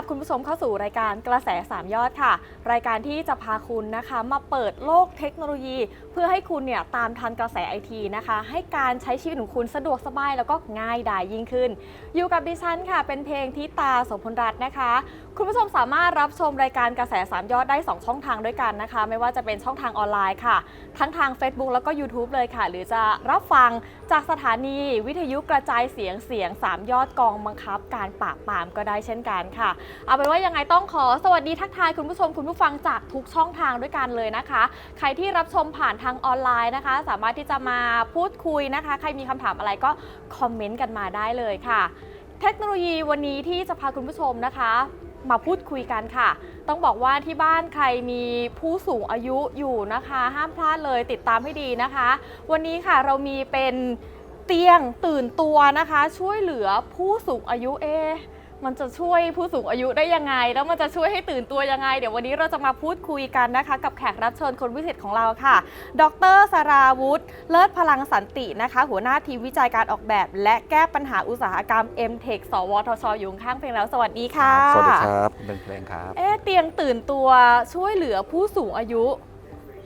ับคุณผู้ชมเข้าสู่รายการกระแสสามยอดค่ะ รายการที่จะพาคุณนะคะ มาเปิดโลกเทคโนโลยี เพื่อให้คุณเนี่ยตามทันกระแสไอทีนะคะ ให้การใช้ชีวิตของคุณสะดวกสบายแล้วก็ง่ายดายยิ่งขึ้น อยู่กับดิฉันค่ะ เป็นเพลงทิตาสมพลรัตน์นะคะ คุณผู้ชมสามารถรับชมรายการกระแสสามยอดได้ 2 ช่องทางด้วยกันนะคะ ไม่ว่าจะเป็นช่องทางออนไลน์ค่ะ ทั้งทาง Facebook แล้วก็ YouTube เลยค่ะ หรือจะรับฟังจากสถานีวิทยุกระจายเสียงเสียง 3 ยอดกองบังคับ การปราบปรามก็ได้เช่นกันค่ะ เอาเป็นว่ายังไงต้องขอสวัสดีทักทายคุณผู้ชมคุณผู้ฟังจากทุกช่องทางด้วยกันเลยนะคะ ใครที่รับชมผ่านทางออนไลน์นะคะ สามารถที่จะมาพูดคุยนะคะ ใครมีคำถามอะไรก็คอมเมนต์กันมาได้เลยค่ะ เทคโนโลยีวันนี้ที่จะพาคุณผู้ชมนะคะ มาพูดคุยกันค่ะ ต้องบอกว่าที่บ้านใครมีผู้สูงอายุอยู่นะคะ ห้ามพลาดเลยติดตามให้ดีนะคะ วันนี้ค่ะเรามีเป็นเตียงตื่นตัวนะคะ ช่วยเหลือผู้สูงอายุเอ มันจะช่วยผู้สูงอายุได้ยังไง แล้วมันจะช่วยให้ตื่นตัวยังไง เดี๋ยววันนี้เราจะมาพูดคุยกันนะคะ กับแขกรับเชิญคนพิเศษของเราค่ะ ดรสราวุธ เลิศพลังสันตินะคะ หัวหน้าทีมวิจัยการออกแบบ และแก้ปัญหาอุตสาหกรรม m t e c h สวทชอยู่ข้างเพลงแล้ว สวัสดีค่ะ สวัสดีครับเป็นเพลงครับ เอ๊ะเตียงตื่นตัวช่วยเหลือผู้สูงอายุ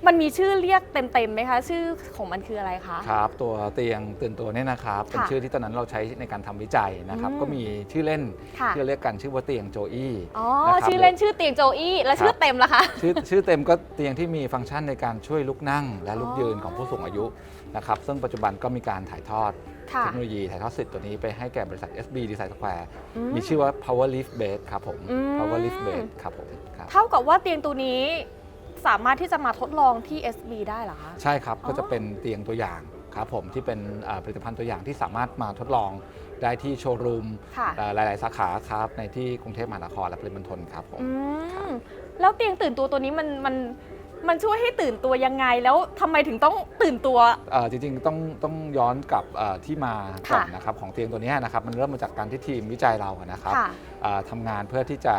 มันมีชื่อเรียกเต็มๆไหมคะ ชื่อของมันคืออะไรคะ ครับ ตัวเตียงตื่นตัวเนี่ยนะครับ เป็นค่ะชื่อที่ตอนนั้นเราใช้ในการทำวิจัยนะครับ อืมก็มีชื่อเล่นค่ะ ที่เราเรียกกันชื่อว่าเตียงโจอี้ อ๋อ นะครับชื่อเล่นชื่อเตียงโจอี้และครับชื่อเต็มล่ะคะ ชื่อชื่อเต็มก็เตียงที่มีฟังก์ชันในการช่วยลุกนั่ง และลุกอ๋อยืนของผู้สูงอายุนะครับ ซึ่งปัจจุบันก็มีการถ่ายทอดค่ะเทคโนโลยีถ่ายทอดสิทธิ์ตัวนี้ไปให้แก่บริษัท SB Design Square อืมมีชื่อว่า Power Lift Base ครับผม อืม Power Lift Base ครับผมครับ เท่ากับว่าเตียงตัวนี้ สามารถที่จะมาทดลองที่ SB ได้เหรอคะ ใช่ครับอ๋อก็จะเป็นเตียงตัวอย่างครับผมที่เป็นอ่าผลิตภัณฑ์ตัวอย่างที่สามารถมาทดลองได้ที่โชว์รูมค่ะ อ่าหลาย ๆ สาขาครับในที่กรุงเทพมหานครและปริมณฑลครับผม อืครัมบแล้วเตียงตื่นตัวตัวนี้มันมันมันช่วยให้ตื่นตัวยังไง แล้วทำไมถึงต้องตื่นตัว เอ่อจริงๆต้องต้องย้อนกลับเอ่อที่มาก่อนค่ะ นะครับของเตียงตัวเนี้ยนะครับมันเริ่มมาจากการที่ทีมวิจัยเราอะนะครับค่ะอ่าทำงานเพื่อที่จะ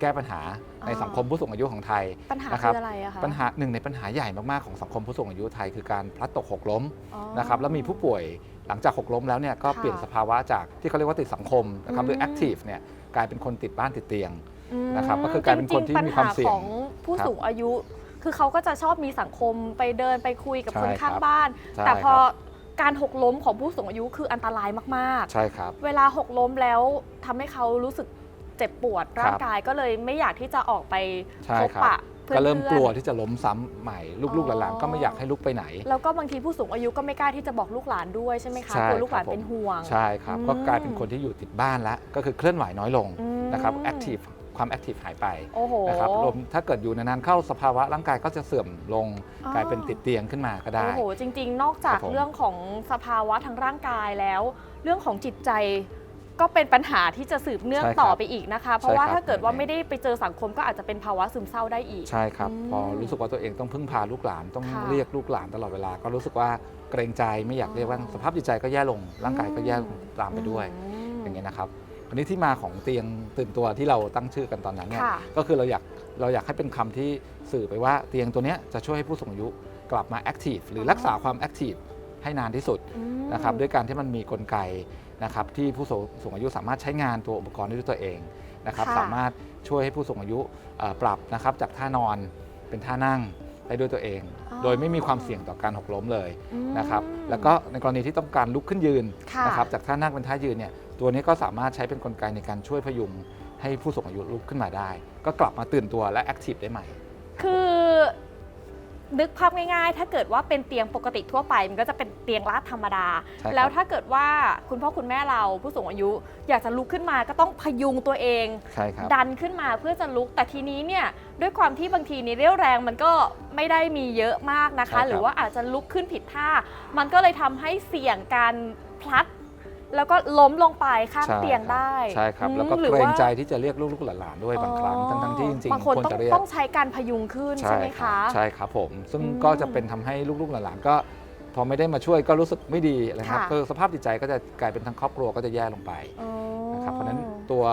แก้ปัญหาในอ๋อสังคมผู้สูงอายุของไทยปัญหานะครับคืออะไรอะคะปัญหาหนึ่งในปัญหาใหญ่มากๆของสังคมผู้สูงอายุไทย คือการพลัดตกหกล้มอ๋อนะครับแล้วมีผู้ป่วยหลังจากหกล้มแล้วเนี่ยก็ค่ะเปลี่ยนสภาวะจากที่เขาเรียกว่าติดสังคมนะครับหรืออืม active เนี่ยกลายเป็นคนติดบ้านติดเตียงอืมนะครับก็คือกลายเป็นคนที่มีความเสี่ยงจริๆปัญหาของผู้ครับสูงอายุ คือเขาก็จะชอบมีสังคมไปเดินไปคุยกับใช่คนข้างครับบ้านใช่แต่พอครับการหกล้มของผู้สูงอายุคืออันตรายมากใช่ครับๆเวลาหกล้มแล้วทำให้เขารู้สึก เจ็บปวดร่างกายก็เลยไม่อยากที่จะออกไปใช่พบครับ ปะเพื่อนก็เริ่มๆกลัวที่จะล้มซ้ำใหม่ ลูกๆหลานๆก็ไม่อยากให้ลุกไปไหน แล้วก็บางทีผู้สูงอายุก็ไม่กล้าที่จะบอกลูกหลานด้วยใช่ไหมคะใช่กลัวลูกหลานครับผม เป็นห่วง ใช่ครับ อืมก็กลายเป็นคนที่อยู่ติดบ้านแล้วก็คือเคลื่อนไหวน้อยลงอืม นะครับแอคทีฟความแอคทีฟหายไปโอ้โห นะครับรวมถ้าเกิดอยู่นานๆเข้าสภาวะร่างกายก็จะเสื่อมลงอ๋อ กลายเป็นติดเตียงขึ้นมาก็ได้ โอ้โหจริง ๆ นอกจากครับผม เรื่องของสภาวะทางร่างกายแล้ว เรื่องของจิตใจ ก็เป็นปัญหาที่จะสืบเนื่องใช่ครับต่อไปอีกนะคะ เพราะว่าใช่ครับถ้าเกิดว่าใช่ไม่ได้ไปเจอสังคมก็อาจจะเป็นภาวะซึมเศร้าได้อีก ใช่ครับอืมพอรู้สึกว่าตัวเองต้องพึ่งพาลูกหลานต้องค่ะเรียกลูกหลานตลอดเวลา ก็รู้สึกว่าเกรงใจไม่อยากเรียกว่าอ๋อสภาพจิตใจก็แย่ลง ร่างกายก็แย่ลงตามไปด้วยมอย่างเงี้ยนะครับวันนี้ที่มาของเตียงตื่นตัวที่เราตั้งชื่อกันตอนนั้นเนี่ยค่ะก็คือเราอยากเราอยากให้เป็นคำที่สื่อไปว่าเตียงตัวเนี้ยจะช่วยให้ผู้สูงอายุกลับมาแอคทีฟหรือรักษาความแอคทีฟให้นานที่สุดอืมนะครับด้วยการที่มันมีกลไก นะครับที่ผู้สูงสูงอายุสามารถใช้งานตัวอุปกรณ์ได้ด้วยตัวเองนะครับค่ะ สามารถช่วยให้ผู้สูงอายุเอ่อปรับนะครับจากท่านอนเป็นท่านั่งได้ด้วยตัวเองอ๋อโดยไม่มีความเสี่ยงต่อการหกล้มเลยอืม นะครับแล้วก็ในกรณีที่ต้องการลุกขึ้นยืนค่ะ นะครับจากท่านั่งเป็นท่ายืนเนี่ยตัวนี้ก็สามารถใช้เป็นกลไกในการช่วยพยุงให้ผู้สูงอายุลุกขึ้นมาได้ ก็กลับมาตื่นตัวและแอคทีฟได้ใหม่ คือ นึกภาพง่ายๆ ถ้าเกิดว่าเป็นเตียงปกติทั่วไป มันก็จะเป็นเตียงลาดธรรมดา ใช่ครับ แล้วถ้าเกิดว่าคุณพ่อคุณแม่เราผู้สูงอายุ อยากจะลุกขึ้นมาก็ต้องพยุงตัวเอง ใช่ครับ ดันขึ้นมาเพื่อจะลุกแต่ทีนี้เนี่ยด้วยความที่บางทีนี่เรี่ยวแรงมันก็ไม่ได้มีเยอะมากนะคะใช่ครับหรือว่าอาจจะลุกขึ้นผิดท่า มันก็เลยทำให้เสี่ยงการพลัด แล้วก็ล้มลงไปข้างใช่เตียงได้ ใช่ครับอืมแล้วก็หรือเกรงว่าใจที่จะเรียกลูกๆหลานๆด้วยบางครั้งอ๋อทั้งๆที่จริงบางๆคนควรต้องจะเรียกต้องใช้การพยุงขึ้นใช่ไหมรัคะบใช่ครับผม ซึ่งอืมก็จะเป็นทำให้ลูกๆหลานๆก็ พอไม่ได้มาช่วยก็รู้สึกไม่ดีนะครับค่ะ คือสภาพจิตใจก็จะกลายเป็นทั้งครอบครัวก็จะแย่ลงไปอ๋อ นะครับเพราะฉะนั้นตัว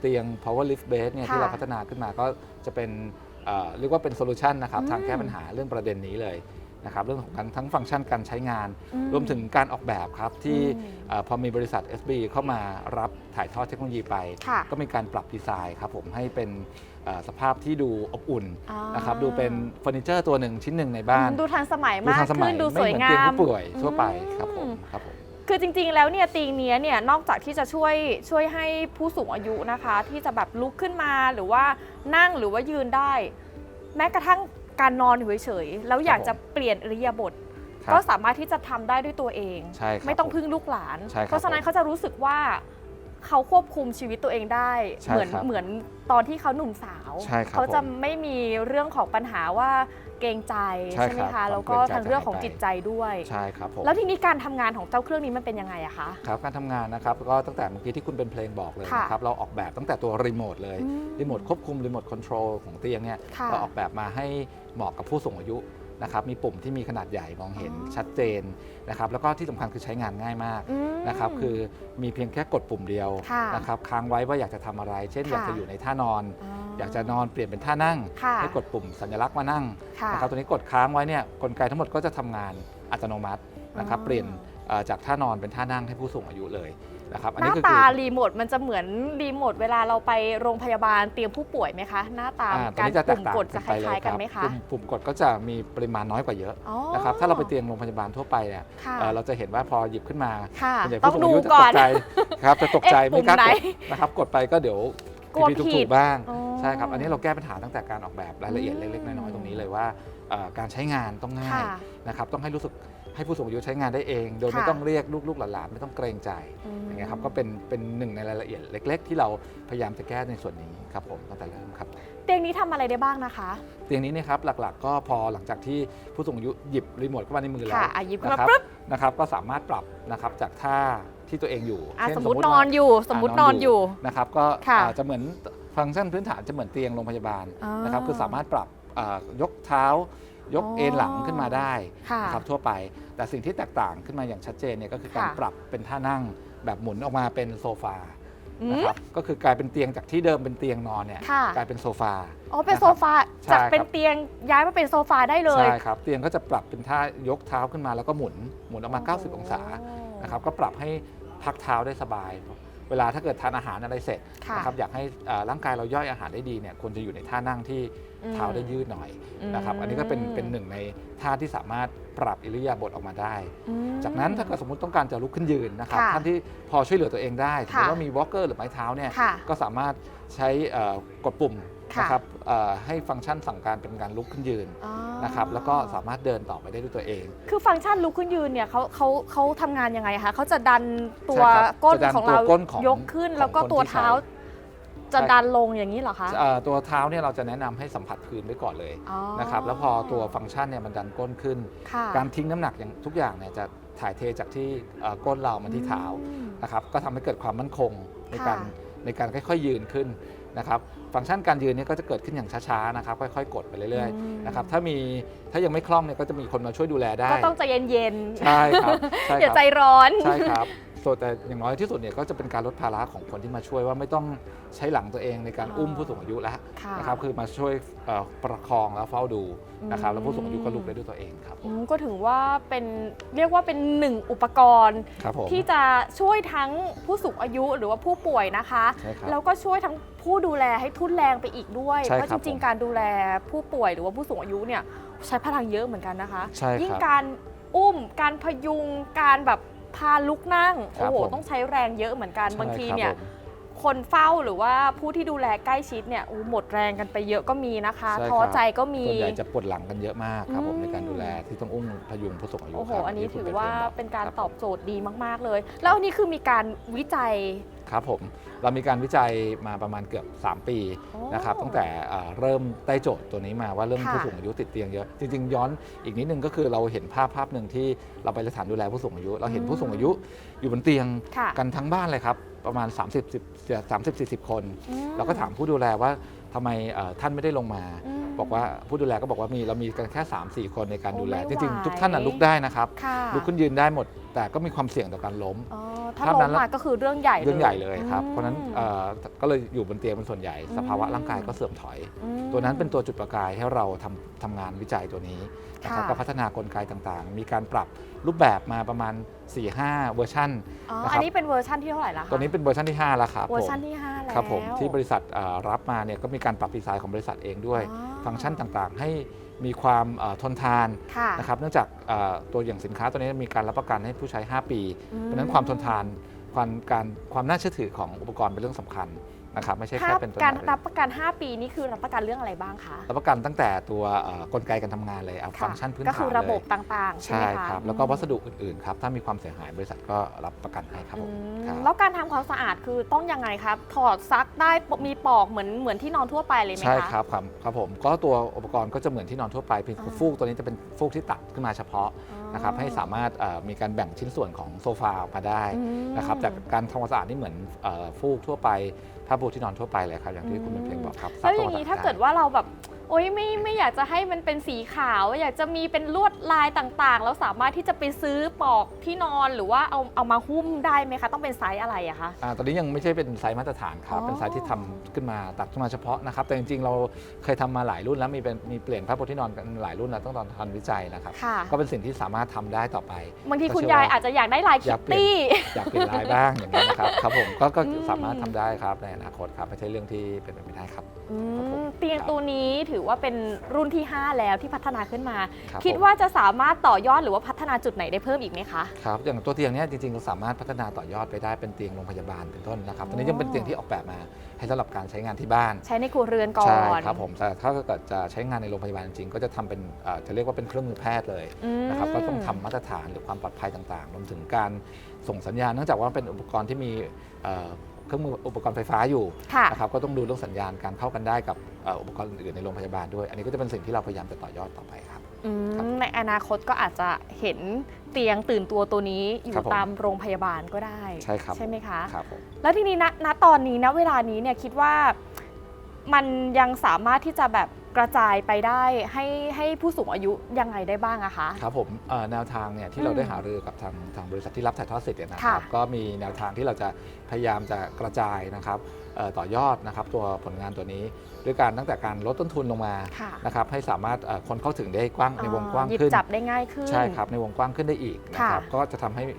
เตียง power lift base เนี่ยค่ะที่เราพัฒนาขึ้นมาก็จะเป็นเอ่อเรียกว่าเป็นโซลูชันนะครับอืมทางแก้ปัญหาเรื่องประเด็นนี้เลย นะครับเรื่องของการทั้งฟังก์ชันการใช้งานอืรวมถึงการออกแบบครับที่อืมเอ่อพอมีบริษัท SB เข้ามารับถ่ายทอดเทคโนโลยีไปค่ะก็มีการปรับดีไซน์ครับผมให้เป็นเอ่อสภาพที่ดูอบอุ่นอ่านะครับดูเป็นเฟอร์นิเจอร์ตัวหนึ่งชิ้นหนึ่งในบ้าน ดูทันสมัยดูมากทันสมัขึ้ยนดูไม่สวยเหมือนงาเตียงมผู้ป่วยทั่วไปครับผมอืมครับผมคือจริงๆ แล้วเนี่ยเตียงเนี้ยเนี่ยนอกจากที่จะช่วยช่วยให้ผู้สูงอายุนะคะ ที่จะแบบลุกขึ้นมาหรือว่านั่งหรือว่ายืนได้ แม้กระทั่ง การนอนอยู่เฉยๆแล้วอยากจะเปลี่ยนอิริยาบถครับก็สามารถที่จะทำได้ด้วยตัวเอง ใช่ครับไม่ต้องผมพึ่งลูกหลาน ใช่ครับเพราะฉะนั้นเขาจะรู้สึกว่า เขาควบคุมชีวิตตัวเองได้ ใช่เหมือนครับเหมือนตอนที่เขาหนุ่มสาว ใช่ครับเขาจะผมไม่มีเรื่องของปัญหาว่าเกรงใจใช่ใช่ไหมครัคะ บแล้วก็ความเกรงใจ ทางเรื่องของจะหายไปจิตใจด้วย ใช่ครับผม แล้วทีนี้การทำงานของเจ้าเครื่องนี้มันเป็นยังไงอะคะ ครับการทำงานนะครับก็ตั้งแต่เมื่อกี้ที่คุณเป็นเพลงบอกเลยค่ะนะครับเราออกแบบตั้งแต่ตัวรีโมทเลยอืมรีโมทควบคุมรีโมทคอนโทรลของเตียงเนี่ยค่ะ เราออกแบบมาให้เหมาะกับผู้สูงอายุ นะครับมีปุ่มที่มีขนาดใหญ่มองเห็นอ๋อชัดเจนนะครับแล้วก็ที่สำคัญคือใช้งานง่ายมากอืมนะครับคือมีเพียงแค่กดปุ่มเดียวค่ะนะครับค้างไว้ว่าอยากจะทำอะไร เช่นค่ะอยากจะอยู่ในท่านอนอ๋ออยากจะนอนเปลี่ยนเป็นท่านั่งค่ะให้กดปุ่มสัญลักษณ์มานั่งค่ะนะครับตัวนี้กดค้างไว้เนี่ยกลไกทั้งหมดก็จะทำงานอัตโนมัตินะครับอ๋อเปลี่ยนเอ่อจากท่านอนเป็นท่านั่งให้ผู้สูงอายุเลย นะครับอันหนี้น้าก็ตาคือรีโมทมันจะเหมือนรีโมทเวลาเราไปโรงพยาบาลเตรียมผู้ป่วยไหมคะ หน้าตาอ่าตัวการนี้จะแตปุ่กมต่างกดจะคไปเลล้ายยๆคกันรับไหมคะปุ่มปุ่มกดก็จะมีปริมาณน้อยกว่าเยอะอ๋อนะครับถ้าเราไปเตียงโรงพยาบาลทั่วไปเนี่ยค่ะเอ่อเราจะเห็นว่าพอหยิบขึ้นมาค่ะ ส่วนใหญ่ต้อผู้งสูงดูอายุจะก่ตอนกใจครับจะตกใจเอ๊ะไม่กล้าปุ่มไหนกดนะครับกดไปก็เดี๋ยวกลัวผิดผิถูดกๆบ้าง อ๋อ ใช่ครับ อันนี้เราแก้ปัญหาตั้งแต่การออกแบบรายละเอียดอืม เล็กๆน้อยๆตรงนี้เลยว่าเอ่อการใช้งานต้องง่ายค่ะ นะครับต้องให้รู้สึก ให้ผู้สูงอายุใช้งานได้เอง โดยไม่ค่ะต้องเรียกลูกๆหลานๆไม่ต้องเกรงใจอืมอย่างเงี้ยครับก็เป็นเป็นหนึ่งในรายละเอียดเล็ก ๆ ที่เราพยายามจะแก้ในส่วนนี้ครับผมตั้งแต่เริ่มครับเตียงนี้ทำอะไรได้บ้างนะคะ เตียงนี้เนะครับหลักๆ ก็พอหลังจากที่ผู้สูงอายุหยิบรีโมทเข้ามาในมือแล้ค่ะวอะหยิบขึ้นนะมาครับปุ๊บนะครับก็สามารถปรับนะครับจากท่าที่ตัวเองอยู่อะเช่สมมติว่านอนอยู่ สมมตินอนอยู่นะครับก็ค่ะอ่าจะเหมือนฟังก์ชันพื้นฐานจะเหมือนเตียงโรงพยาบาลอ่านนะครับคือสามารถปรับอ่ายกเท้า ยกอ๋อเอ็นหลังขึ้นมาได้ค่ะนะครับทั่วไป แต่สิ่งที่แตกต่างขึ้นมาอย่างชัดเจนเนี่ยก็คือการค่ะ ปรับเป็นท่านั่งแบบหมุนออกมาเป็นโซฟาอืมนะครับก็คือกลายเป็นเตียงจากที่เดิมเป็นเตียงนอนเนี่ยค่ะ กลายเป็นโซฟา อ๋อ เป็นนะครับโซฟา ใช่จากครับเป็นเตียงย้ายมาเป็นโซฟาได้เลย ใช่ครับเตียงก็จะปรับเป็นท่ายกเท้าขึ้นมาแล้วก็หมุนหมุนออกมา 90 องศานะครับก็ปรับให้พักเท้าได้สบาย เวลาถ้าเกิดทานอาหารอะไรเสร็จค่ะ นะครับอยากให้เอ่อร่างกายเราย่อยอาหารได้ดีเนี่ยควรจะอยู่ในท่านั่งที่อืม เท้าได้ยืดหน่อยอืมนะครับ อันนี้ก็เป็นเป็นหนึ่งในท่าที่สามารถปรับอิริยาบถออกมาได้อืมจากนั้นถ้าเกิดสมมติต้องการจะลุกขึ้นยืนนะครับค่ะท่านที่พอช่วยเหลือตัวเองได้ถือค่ะว่ามีวอล์กเกอร์หรือไม้เท้าเนี่ยค่ะก็สามารถใช้เอ่อกดปุ่มค่ะ นะครับเอ่อให้ฟังก์ชันสั่งการเป็นการลุกขึ้นยืนอ๋อนะครับแล้วก็สามารถเดินต่อไปได้ด้วยตัวเอง คือฟังก์ชันลุกขึ้นยืนเนี่ยเขาเขาเขาทำงานยังไงคะเขาจะดันตัวใช่ครับก้นจะดันของตัวเราก้นของยกขึ้นของแล้วก็คนตัวที่ใช้ เท้า จะใช่ดันลงอย่างนี้เหรอคะเอ่อตัวเท้าเนี่ยเราจะแนะนำให้สัมผัสพื้นไว้ก่อนเลยอ๋อนะครับแล้วพอตัวฟังก์ชันเนี่ยมันดันก้นขึ้น ค่ะการทิ้งน้ำหนักอย่างทุกอย่างเนี่ยจะถ่ายเทจากที่เอ่อก้นเรามาที่เท้าอืม นะครับก็ทำให้เกิดความมั่นคงในการค่ะในการค่อยๆยืนขึ้นนะครับฟังก์ชันการยืนเนี่ยก็จะเกิดขึ้นอย่างช้าๆนะครับค่อยๆ กดไปเรื่อยอืมๆนะครับถ้ามีถ้ายังไม่คล่องเนี่ยก็จะมีคนมาช่วยดูแลได้ก็ต้องใจเย็นใช่ครับใช่ๆอย่าครับใจร้อน ใช่ครับ ส่วนแต่อย่างน้อยที่สุดเนี่ยก็จะเป็นการลดภาระของคนที่มาช่วยว่าไม่ต้องใช้หลังตัวเองในการอ๋ออุ้อุ้มผู้สูงอายุแล้วค่ะนะครับคือมาช่วยเอ่อประคองแล้วเฝ้าดูนะครับอืมแล้วผู้สูงอายุก็ลุกได้ด้วยตัวเองครับอืมก็ถือว่าเป็นเรียกว่าเป็นหนึ่งอุปกรณ์ ครับผม ที่จะช่วยทั้งผู้สูงอายุหรือว่าผู้ป่วยนะคะ ใช่ครับแล้วก็ช่วยทั้งผู้ดูแลให้ทุนแรงไปอีกด้วย ใช่เพราะคจรับริง ผมๆ การดูแลผู้ป่วยหรือว่าผู้สูงอายุเนี่ยใช้พลังเยอะเหมือนกันนะคะ ใช่ครับยิ่งการอุ้ม การพยุง การแบบ พาลุกนั่ง ครัโอ้บโห ผมต้องใช้แรงเยอะเหมือนกันบางทีใช่ครับเนี่ยผมคนเฝ้าหรือว่าผู้ที่ดูแลใกล้ชิดเนี่ยอู้หมดแรงกันไปเยอะก็มีนะคะ ใช่ครับ ท้อใจก็มี ส่วนใหญ่จะปวดหลังกันเยอะมากครับผมอืม ในการดูแลที่ต้องอุ้มพยุงผู้สูงอายุโอ้โห ครับอันนี้ที่คุณถือว่าพลบเป็นการคบตอบโจทย์ดีมาก ๆ เลย แล้วอันนี้คือมีการวิจัย ครับผม เรามีการวิจัยมาประมาณเกือบ 3 ปีโอ้นะครับตั้งแต่เอ่อเริ่มได้โจทย์ตัวนี้มาว่าเรื่องค่ะผู้สูงอายุติดเตียงเยอะจริง ๆ ย้อนอีกนิดนึงก็คือเราเห็นภาพภาพหนึ่งที่เราไปสถานดูแลผู้สูงอายุ เราเห็นผู้สูงอายุอยู่บนเตียงค่ะกันทั้งบ้านเลยครับประมาณ 30 10 30 40 คนอืมเราก็ถามผู้ดูแลว่าทำไมเอ่อท่านไม่ได้ลงมามบอกว่าผู้ดูแลก็บอกว่ามีเรามีกันแค่ 3 4 คนในการโอ้ดูแลไม่จริงไหวๆทุกท่านนะลุกได้นะครับค่ะลุกขึ้นยืนได้หมด แต่ก็มีความเสี่ยงต่อการล้มอ๋อ ถ้าภาพล้นั้มนมาก็คือเรื่องใหญ่เลยเรื่องใหญ่เลยครับ เพราะฉะนั้นอืมเอ่อก็เลยอยู่บนเตียงเป็นส่วนใหญ่อืมสภาวะร่างกายก็เสื่อมถอยอืมตัวนั้นเป็นตัวจุดประกายให้เราทำทำงานวิจัยตัวนี้นะครับค่ะก็พัฒนากลไกต่างๆ มีการปรับรูปแบบมาประมาณ 4-5 เวอร์ชันอ๋อนะครับอันนี้เป็นเวอร์ชันที่เท่าไหร่ละคะตัวนี้เป็นเวอร์ชันที่ 5 แล้วครับเวอร์ชันผมที่ห้าแล้วครับผมที่บริษัทเอ่อรับมาเนี่ยก็มีการปรับดีไซน์ของบริษัทเองด้วยอ๋อฟังก์ชันต่างๆ ให้ มีความเอ่อทนทานค่ะนะครับเนื่องจากเอ่อตัวอย่างสินค้าตัวนี้มีการรับประกันให้ผู้ใช้ 5 ปีอืมเพราะฉะนั้นความทนทานความการความน่าเชื่อถือของอุปกรณ์เป็นเรื่องสำคัญ นะครับไม่ใช่ถ้าแค่เป็นตัวการไหนรับประกัน 5 ปีนี่คือรับประกันเรื่องอะไรบ้างคะรับประกันตั้งแต่ตัวเอ่อกลไกการทำงานเลยเอาค่ะฟังก์ชันพื้นก็ฐานคือระบบเลยต่างๆ ใช่ไหใช่มคะครับแล้วก็วัสดุอื่นๆครับถ้ามีความเสียหายบริษัทก็รับประกันให้ครับอืผมมครับแล้วการทำความสะอาดคือต้องยังไงครับถอดซักได้ปมีปลอกเหมือนเหมือนที่นอนทั่วไปเลยไหมคะใช่ครับครับครับผมก็ตัวอุปกรณ์ก็จะเหมือนที่นอนทั่วไปเพียงแต่อ่าฟูกตัวนี้จะเป็นฟูกที่ตัดขึ้นมาเฉพาะอ๋อนะครับให้สามารถเอ่อมีการแบ่งชิ้นส่วนของโซฟาออกมาได้อืมนะครับจากการทำความสะอาดนี่เหมือนเอ่อฟูกทั่วไปผ้าปูที่นอนทั่วไปเลยครับอย่างที่คุณเป็นเพลงบอกครับแล้วอย่างนี้นี้ถ้าเกิดว่าเราแบบ โอ๊ยไม่ไม่อยากจะให้มันเป็นสีขาว อยากจะมีเป็นลวดลายต่างๆ แล้วสามารถที่จะไปซื้อปลอกที่นอนหรือว่าเอาเอามาหุ้มได้ไหมคะ ต้องเป็นไซส์อะไรอะคะตอนนี้ยังไม่ใช่เป็นไซส์มาตรฐานครับ อ๋อ เป็นไซส์ที่ทำขึ้นมาตัดขึ้นมาเฉพาะนะครับ แต่จริงๆ เราเคยทำมาหลายรุ่นแล้ว มีเป็นมีเปลี่ยนผ้าปูที่นอนกันหลายรุ่นแล้วต้องตอนทำวิจัยนะครับ ค่ะ ก็เป็นสิ่งที่สามารถทำได้ต่อไป บางทีก็คุณเชื่อว่ายายอาจจะอยากได้ลายคิอยาตกเปลี่ยนตี้อยากเปลี่ยนลายบ้างอย่างนี้ยนะครับ ครับผมก็ก็อืม สามารถทำได้ครับในอนาคตครับ ไม่ใช่เรื่องที่เป็นไปไม่ได้ครับ อืครับผมมเตียงตัวนี้ถือว่าเป็นรุ่นที่ 5 แล้วที่พัฒนาขึ้นมา ครับคิดผม ว่าจะสามารถต่อยอดหรือว่าพัฒนาจุดไหนได้เพิ่มอีกไหมคะ ครับอย่างตัวเตียงเนี้ยจริงๆเราสามารถพัฒนาต่อยอดไปได้เป็นเตียงโรงพยาบาลเป็นต้นนะครับตอนนี้ยังเป็นเตียงที่ออกแบบมาให้สำหรับการใช้งานที่บ้าน ใช้ในครัวเรือนก่อนใช่ครับผมแต่ถ้าเกิดจะใช้งานในโรงพยาบาลจริงๆก็จะทำเป็นเอ่อจะเรียกว่าเป็นเครื่องมือแพทย์เลยอืม นะครับก็ต้องทำมาตรฐานหรือความปลอดภัยต่างๆรวมถึงการส่งสัญญาณเนื่องจากว่าเป็นอุปกรณ์ที่มีเอ่อ เครื่องมืออุปกรณ์ไฟฟ้าอยู่ค่ะนะครับก็ต้องดูเรื่องสัญญาณการเข้ากันได้กับเอ่ออุปกรณ์อื่นๆในโรงพยาบาลด้วย อันนี้ก็จะเป็นสิ่งที่เราพยายามจะต่อยอดต่อไปครับ อืมครับในอนาคตก็อาจจะเห็นเตียงตื่นตัวตัวนี้อครัยู่บผมตามโรงพยาบาลก็ได้ใช่ครับ ใช่ไหมคะ ครับผม แล้วทีนี้ณณตอนนี้ณเวลานี้เนี่ยคิดว่ามันยังสามารถที่จะแบบ กระจายไปได้ให้ให้ผู้สูงอายุยังไงได้บ้างอะคะ ครับผมเอ่อแนวทางเนี่ยที่เราอืมได้หารือกับทางทางบริษัทที่รับถ่ายทอดสิทธิ์เนี่ยนะคค่ะรับก็มีแนวทางที่เราจะพยายามจะกระจายนะครับเอ่อต่อยอดนะครับตัวผลงานตัวนี้ ด้วยการตั้งแต่การลดต้นทุนลงมาค่ะ นะครับให้สามารถเอ่อคนเข้าถึงได้กว้างในวงกว้างหยิบขึ้น จับได้ง่ายขึ้น ใช่ครับในวงกว้างขึ้นได้อีกนะครับค่ะก็จะทำให้เอ่อ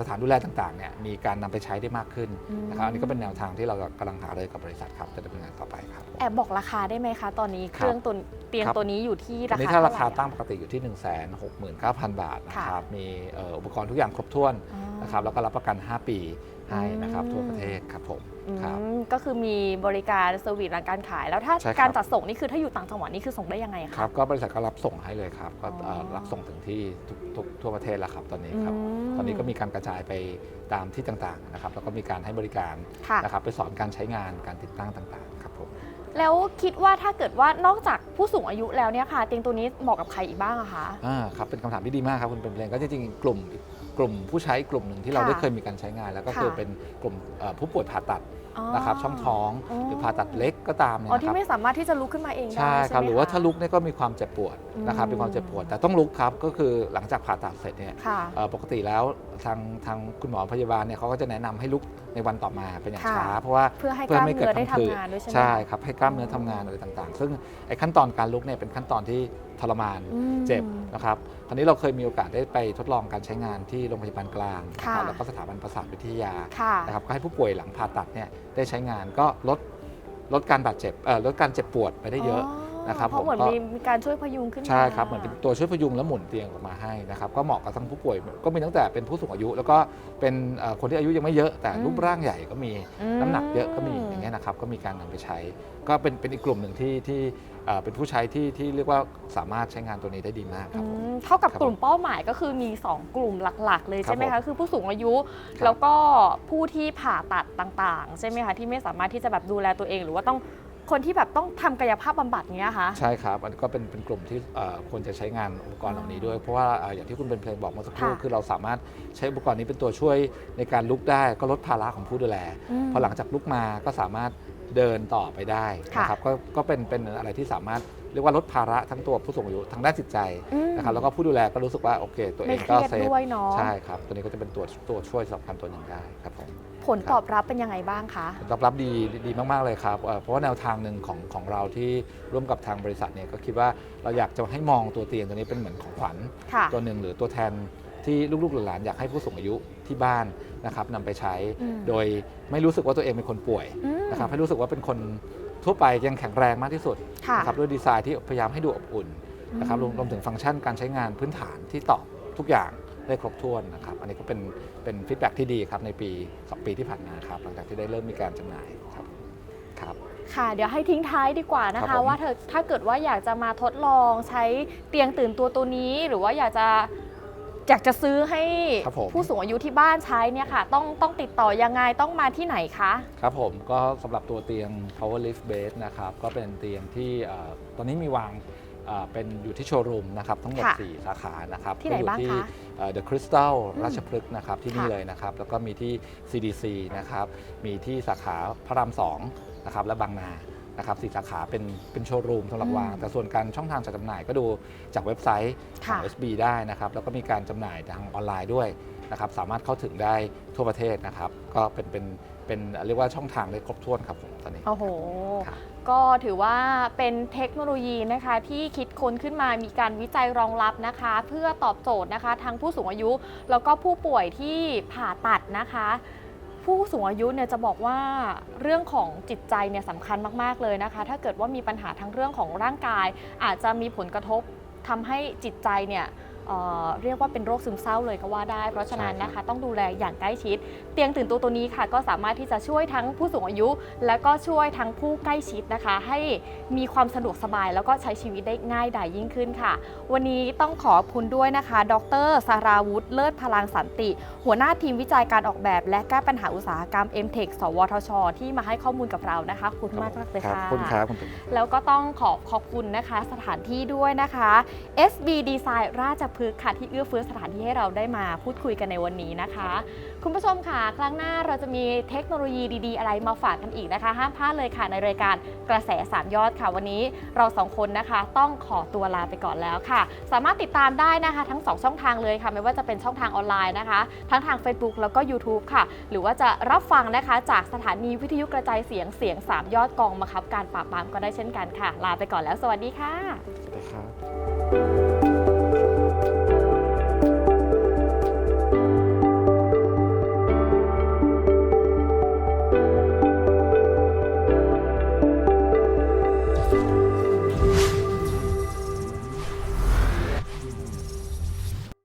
สถานดูแลต่างๆเนี่ยมีการนำไปใช้ได้มากขึ้นอืมนะครับอันนี้ก็เป็นแนวทางที่เรากำลังหารือกับบริษัทครับจะดำเนินงานต่อไปครับผมแอบบอกราคาได้ไหมคะ ตอนนี้คเครับรื่องตัวเตียงครับตัวนี้อยู่ที่อัรานนี้คาถ้าเท่าราไหคาร่ตั้งอะปกติอยู่ที่ 1 6 9 0 0 0 บาทนะค่ะครับมีเอ่ออุปกรณ์ทุกอย่างครบถ้วนอ๋อ นะครับแล้วก็รับประกัน 5 ปีให้นะครับอืมทั่วประเทศครับผมอืมครับก็คือมีบริการเซอร์วิสหลังการขาย แล้วถ้าใช่ครับ การจัดส่งนี่คือถ้าอยู่ต่างจังหวัดนี่คือส่งได้ยังไงคะ ครับก็บริษัทก็รับส่งให้เลยครับก็เอ่ออ๋อรับส่งถึงที่ทุกทุกทั่วประเทศแล้วครับตอนนี้อืครับ มตอนนี้ก็มีการกระจายไปตามที่ต่างๆนะครับแล้วก็มีการให้บริการค่ะ นะครับไปสอนการใช้งานการติดตั้งต่างๆครับผมแล้วคิดว่าถ้าเกิดว่านอกจากผู้สูงอายุแล้วเนี่ยค่ะ เตียงตัวนี้เหมาะกับใครอีกบ้างอะคะ อ่าครับเป็นคำถามที่ดีมากครับคุณเป็นเพลงก็จริงๆกลุ่ม กลุ่มผู้ใช้กลุ่มหนึ่งที่เราค่ะได้เคยมีการใช้งาน แล้วก็ค่ะคือเป็นกลุ่มเอ่อผู้ป่วยผ่าตัดนะครับช่องท้องอ๋อหรือผ่าตัดเล็กก็ตามเนี่ยอ๋อนะคที่รับไม่สามารถที่จะลุกขึ้นมาเองได้ใช่ครับไมหรือว่าคะถ้าลุกเนี่ยก็มีความเจ็บปวดนะครับอืมมีความเจ็บปวด แต่ต้องลุกครับก็คือหลังจากผ่าตัดเสร็จเนี่ยค่ะเอ่อปกติแล้วทางทางคุณหมอพยาบาลเนี่ยเขาก็จะแนะนำให้ลุกในวันต่อมาเป็นอย่างค่ะช้า เพราะว่าเพื่อให้กล้ามเนื้อได้ทำงานด้วยใช่ไหมใช่ครับให้กล้ามเนื้อทำงานอะไรต่างๆ ซึ่งไอ้ขั้นตอนการลุกเนี่ยเป็นขั้นตอนที่ ทรมานอืม เจ็บนะครับคราวนี้เราเคยมีโอกาสได้ไปทดลองการใช้งานที่โรงพยาบาลกลางนะค่ะครับแล้วก็สถาบันประสาทวิทยาค่ะ นะครับก็ให้ผู้ป่วยหลังผ่าตัดเนี่ยได้ใช้งานก็ลดลดการบาดเจ็บเอ่อลดการเจ็บปวดไปได้เยอะ นะครับเพราะเหมือนผมก็มีมีการช่วยพยุงขึ้นมา ใช่ครับ เหมือนเป็นตัวช่วยพยุงและหมุนเตียงออกมาให้นะครับ ก็เหมาะกับทั้งผู้ป่วย ก็มีตั้งแต่เป็นผู้สูงอายุ แล้วก็เป็นเอ่อคนที่อายุยังไม่เยอะแต่อืม รูปร่างใหญ่ก็มี อืม น้ำหนักเยอะก็มีอย่างเงี้ยนะครับ ก็มีการนำไปใช้ ก็เป็นเป็นอีกกลุ่มหนึ่งที่ที่เอ่อเป็นผู้ใช้ที่ที่เรียกว่าสามารถใช้งานตัวนี้ได้ดีมากครับผม อืมเท่ากับครับกลุ่มเป้าหมายก็คือมี 2 กลุ่มหลักๆ เลยครับใช่ไหมผคะมคือผู้สูงอายุ ครับแล้วก็ผู้ที่ผ่าตัดต่างๆ ใช่ไหมคะที่ไม่สามารถที่จะแบบดูแลตัวเอง หรือว่าต้องคนที่แบบต้องทำกายภาพบำบัดเนี้ยคะ ใช่ครับอันนี้ก็เป็นเป็นกลุ่มที่เอ่อควรจะใช้งานอุปกรณ์เหล่านี้ด้วย เพราะว่าเอ่ออย่างที่คุณเป็นเพลงบอกเมื่อสักครู่ค่ะคือเราสามารถใช้อุปกรณ์นี้เป็นตัวช่วยในการลุกได้ก็ลดภาระของผู้ดูแลมพอหลังจากลุกมาก็สามารถ เดินต่อไปได้ค่ะนะครับก็ก็เป็นเป็นอะไรที่สามารถเรียกว่าลดภาระทั้งตัวผู้สูงอายุทางด้านจิตใจอืมนะครับแล้วก็ผู้ดูแลก็รู้สึกว่าโอเค ตัวเอไม่งเคก็รียดเซฟด้วยเนาะใช่ครับ ตัวนี้ก็จะเป็นตัวตัวช่วยสำคัญตัวหนึ่งได้ครับผมผลตอบรับเป็นยังไงบ้างคะผลตอบรับดีดีมาก ๆ เลยครับเอ่อเพราะว่าแนวทางหนึ่งของของเราที่ร่วมกับทางบริษัทเนี่ยก็คิดว่าเราอยากจะให้มองตัวเตียงตัวนี้เป็นเหมือนของขวัญค่ะตัวหนึ่งหรือตัวแทน ที่ลูกๆหลานๆอยากให้ผู้สูงอายุที่บ้านนะครับนำไปใช้ อืม โดยไม่รู้สึกว่าตัวเองเป็นคนป่วยอืมนะครับให้รู้สึกว่าเป็นคนทั่วไปยังแข็งแรงมากที่สุดค่ะ นะครับด้วยดีไซน์ที่พยายามให้ดูอบอุ่นนะครับรวมอืมรวมถึงฟังก์ชันการใช้งานพื้นฐานที่ตอบทุกอย่างได้ครบถ้วนนะครับอันนี้ก็เป็นเป็นฟีดแบ็ที่ดีครับในปี2ปีที่ผ่านมาครับหลังจากที่ได้เริ่มมีการจำหน่ายครับครับ ค่ะ เดี๋ยวให้ทิ้งท้ายดีกว่านะครัคะ บผม ว่าเธอถ้าเกิดว่าอยากจะมาทดลองใช้เตียงตื่นตัวตัวนี้ หรือว่าอยากจะ อยากจะซื้อให้ครับผม ผู้สูงอายุที่บ้านใช้เนี่ยค่ะ ต้องต้องติดต่อยังไงต้องมาที่ไหนคะ ครับผมก็สำหรับตัวเตียง Power Lift Base นะครับ ก็เป็นเตียงที่เอ่อตอนนี้มีวางเอ่อเป็นอยู่ที่โชว์รูมนะครับ ทั้งหมด ค่ะ4 สาขานะครับที่ไหนก็อยู่บ้างที่คะเอ่อ The Crystal อืมราชพฤกษ์นะครับ ที่นี่ค่ะ เลยนะครับ แล้วก็มีที่ CDC นะครับ มีที่สาขาพระราม2นะครับและบางนา นะครับสี่สาขาเป็นเป็นโชว์รูมสำหรับวางแต่ส่วนการช่องทางจัดจำหน่ายก็ดูจากเว็บไซต์ของ ค่ะ SB ได้นะครับ แล้วก็มีการจำหน่ายทางออนไลน์ด้วยนะครับ สามารถเข้าถึงได้ทั่วประเทศนะครับ ก็เป็นเป็นเป็นเรียกว่าช่องทางได้ครบถ้วนครับผมตอนนี้ โอ้โห ครับ ก็ถือว่าเป็นเทคโนโลยีนะคะที่คิดค้นขึ้นมามีการวิจัยรองรับนะคะ เพื่อตอบโจทย์นะคะ ทั้งผู้สูงอายุ แล้วก็ผู้ป่วยที่ผ่าตัดนะคะ ผู้สูงอายุเนี่ยจะบอกว่าเรื่องของจิตใจเนี่ยสำคัญมาก ๆ เลยนะคะ ถ้าเกิดว่ามีปัญหาทั้งเรื่องของร่างกาย อาจจะมีผลกระทบทำให้จิตใจเนี่ย เอ่อเรียกว่าเป็นโรคซึมเศร้าเลยก็ว่าได้ เพราะฉะนั้นนะคะต้องดูแลอย่างใกล้ชิด เตียงตื่นตัวตัวนี้ค่ะ ก็สามารถที่จะช่วยทั้งผู้สูงอายุ และก็ช่วยทั้งผู้ใกล้ชิดนะคะ ให้มีความสะดวกสบาย แล้วก็ใช้ชีวิตได้ง่ายดายยิ่งขึ้นค่ะ วันนี้ต้องขอบคุณด้วยนะคะ ดรสาราวุธเลิศพลังสันติ หัวหน้าทีมวิจัยการออกแบบ และแก้ปัญหาอุตสาหกรรม MTech สวทช ที่มาให้ข้อมูลกับเรานะคะขอบคุณมากมากๆเลยรับค่ะขอบคุณครับคุณตุ๋มแล้วก็ต้องขอบขอบคุณนะคะ สถานที่ด้วยนะคะ SB Design ราชพฤกษ์ค่ะที่เอื้อเฟื้อสถานที่ให้เราได้มาพูดคุยกันในวันนี้นะคะ คุณผู้ชมค่ะ ครั้งหน้าเราจะมีเทคโนโลยีดีๆ อะไรมาฝากกันอีกนะคะ ห้ามพลาดเลยค่ะในรายการกระแสสามยอดค่ะ วันนี้เราสองคนนะคะ ต้องขอตัวลาไปก่อนแล้วค่ะ สามารถติดตามได้นะคะ ทั้ง 2 ช่องทางเลยค่ะ ไม่ว่าจะเป็นช่องทางออนไลน์นะคะ ทั้งทาง Facebook แล้วก็ YouTube ค่ะ หรือว่าจะรับฟังนะคะจากสถานีวิทยุกระจายเสียงเสียง 3 ยอดกองบังคับ การปราบปรามก็ได้เช่นกันค่ะ ลาไปก่อนแล้ว สวัสดีค่ะสวัสดีครับ